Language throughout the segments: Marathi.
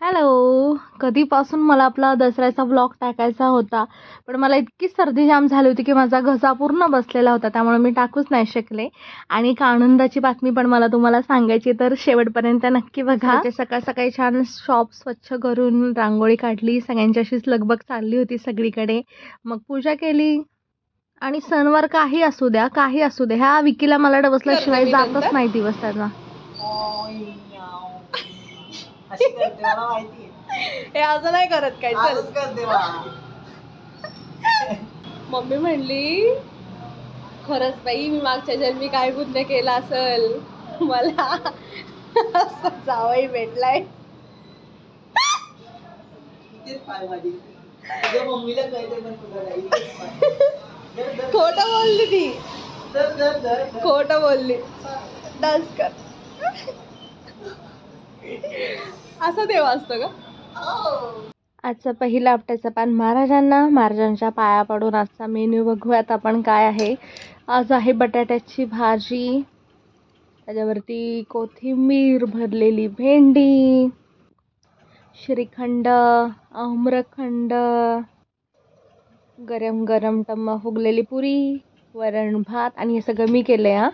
हॅलो कधीपासून मला आपला दसऱ्याचा व्लॉग टाकायचा होता पण मला इतकी सर्दी जाम झाली होती की माझा घसा पूर्ण बसलेला होता त्यामुळे मी टाकूच नाही शकले. आणि एक आनंदाची बातमी पण मला तुम्हाला सांगायची तर शेवटपर्यंत नक्की बघा. ते सकाळ सकाळी छान शॉप स्वच्छ करून रांगोळी काढली सगळ्यांची अशीच लगबग चालली होती सगळीकडे. मग पूजा केली. आणि सणवार काही असू द्या काही असू द्या. ह्या विकीला मला डबसल्याशिवाय जातच नाही दिवस त्याचा अशी करते मला माहिती हे असं नाही करत काय आजच करते बा. मम्मी म्हणली खरंच बाई मी मागच्या जन्मी काय पुण्य केलं असल? मला असं जावई भेटलाय. तेच पाय माझी. तुझ्या मम्मीला कळते पण तुला नाही धर, धर, खोट बोलली ती. धर, धर, धर, धर. खोट बोलली. डान्स कर. असं देव असतं का? हो. आजचा पहिला आपट्याचा पान महाराजांना महाराजांच्या पाया पडून आजचा मेन्यू बघूयात आपण काय आहे. आज आहे बटाट्याची भाजी. त्याच्यावरती कोथिंबीर भरलेली भेंडी श्रीखंड आम्रखंड गरम गरम टम्मा फुगलेली पुरी वरण भात आणि हे सगळं मी केलं आहे हां.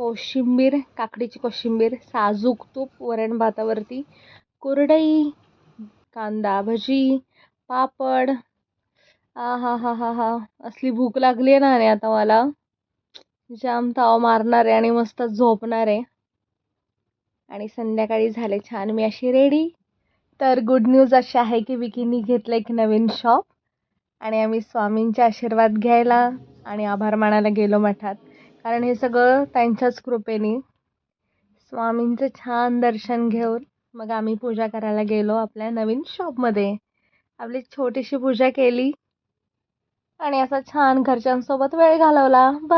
कोशिंबीर काकडीची कोशिंबीर साजूक तूप वरण भातावरती कुरडई कांदा भजी पापड. आ हा हा हा. हा असली भूक लागली आहे ना रे आता मला. जाम ताव मारणार आहे आणि मस्त झोपणार आहे. आणि संध्याकाळी झाले छान. मी अशी रेडी तर गुड न्यूज अशी आहे की विकीनी घेतलं एक नवीन शॉप आणि आम्ही स्वामींचे आशीर्वाद घ्यायला आणि आभार मानायला गेलो मठात. कारण हे सगळं त्यांच्याच कृपेने स्वामींचं छान दर्शन घेऊन मग आम्ही पूजा करायला गेलो आपल्या नवीन शॉपमध्ये. आपली छोटीशी पूजा केली आणि असा छान घरच्यांसोबत वेळ घालवला.